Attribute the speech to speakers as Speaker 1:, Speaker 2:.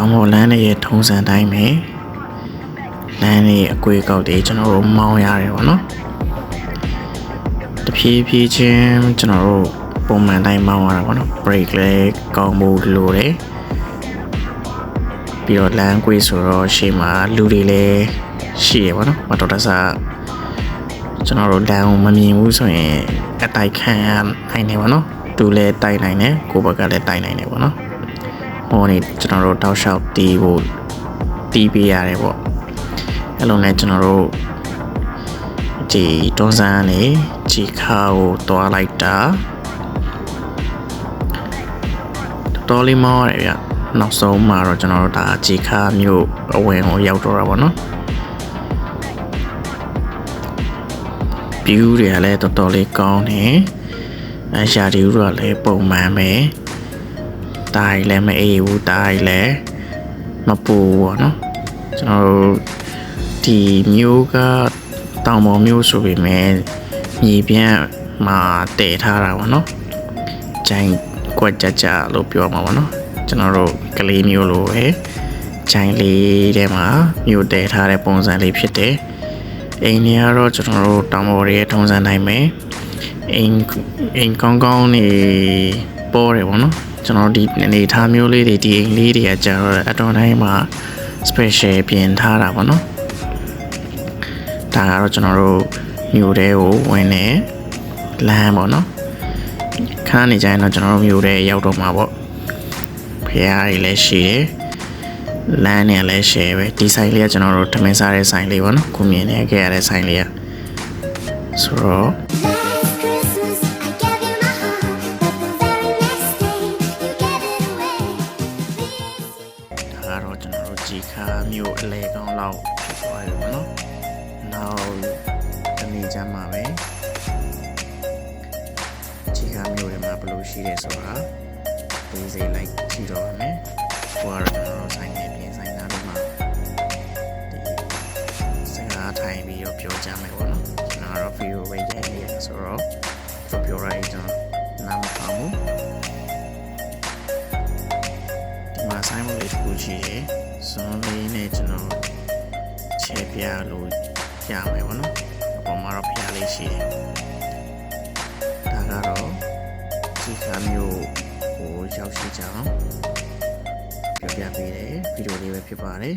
Speaker 1: တောင်ပေါ်လမ်းတွေရဲ့ထုံးစံတိုင်းပဲလမ်းတွေအကွေကောက်တွေကျွန်တော်တို့မောင်းရတယ်ပေါ့နော်တဖြည်းဖြည်းချင်းကျွန်တော်တို့ပုံမှန်တိုင်းမောင်းရတာပေါ့နော် brake လည်းကောင်းဖို့လိုတယ်ပြီးတော့လမ်းကွေဆိုတော့ရှေ့မှာလူတွေလည်းရှိရပေါ့နော်မတော်တဆကျွန်တော်တို့လမ်းကိုမမြင်ဘူးဆိုရင်အတိုက်ခံရနိုင်တယ်ပေါ့နော်သူလည်းတိုက်နိုင်တယ်ကိုယ့်ဘက်ကလည်းတိုက်နိုင်တယ်ပေါ့နော် ဟိုနေကျွန်တော်တို့တောက်လျှောက်တီးဖို့တီးပေးရတယ်ပေါ့အဲ့လိုနဲ့ကျွန်တော်တို့ဒီတွန်းစမ်းနေជីခါကိုတွားလိုက်တာတော်တော်လေးမောင်းရတယ်ဗျနောက်ဆုံးမှာတော့ကျွန်တော်တို့ဒါជីခါမျိုးအဝင်ကိုရောက်တော့တာပေါ့နော် view တွေကလည်းတော်တော်လေးကောင်းတယ်အရှာဒီဥတော့လည်းပုံမှန်ပဲ တားရီလည်းမအေးဘူးတားရီလည်းမပူဘူးပေါ့နော်ကျွန်တော်တို့ဒီမျိုးကတောင်ပေါ်မျိုးဆိုပေမဲ့မြေပြန့်မှာတည်ထားတာပေါ့နော်ဂျိုင်းကွက်ကြကြလို့ပြောမှာပေါ့နော်ကျွန်တော်တို့ကလေးမျိုးလိုပဲဂျိုင်းလေးထဲမှာမျိုးတည်ထားတဲ့ပုံစံလေးဖြစ်တယ်အိမ်တွေကတော့ကျွန်တော်တို့တောင်ပေါ်တွေရဲ့ထုံးစံတိုင်းပဲအိမ်အိမ်ကောင်းကောင်းနေပေါ်တယ်ပေါ့နော် ကျွန်တော်ဒီအနေထားမျိုးလေးတွေဒီအိမ်လေးတွေကကျတော့အတော်တိုင်းမှာ special ပြင်ထားတာပေါ့နော်ဒါကတော့ကျွန်တော်တို့မြို့တဲကိုဝင်နေလမ်းပေါ့နော်ခါနေကြရင်တော့ကျွန်တော်တို့မြို့တဲရောက်တော့မှာပေါ့ဖះတွေလည်းရှိတယ်လမ်းနဲ့လည်း share ပဲဒီဆိုင်လေးကကျွန်တော်တို့ထမင်းစားတဲ့ဆိုင်လေးပေါ့နော်ကိုမြင်နေခဲ့ရတဲ့ဆိုင်လေးကဆိုတော့ ကတော့ကျွန်တော်တို့ជីခါမြို့အလဲကောင်းလောက်ဖြစ်သွားပြီပေါ့နော်နောက်တနေ့ကျမှပဲជីခါမြို့တွေမှာဘယ်လိုရှိတယ်ဆိုတာဒီစိတ်လိုက်ကြည့်တော့ရမယ်ဟိုကတော့ကျွန်တော်တို့ဆိုင်နေပြင်ဆိုင်သားတွေမှာဒီစကားထိုင်ပြီးတော့ပြောကြမယ်ပေါ့နော်ကျွန်တော်ကတော့ video ပဲရိုက်နေရဆိုတော့ပြောရရင်ကျွန်တော်နားမပေါဘူး လေးတစ်ခုရှိတယ်။စွန်လေးနဲ့ကျွန်တော်ချဲပြလို့ရမယ်ပေါ့နော်။အပေါ်မှာတော့ဖျားလေးရှိတယ်။ဒါကတော့ဒီကမျိုးကိုရောက်ရှိကြအောင်ပြောပြပေးတယ်ဗီဒီယိုလေးပဲဖြစ်ပါတယ်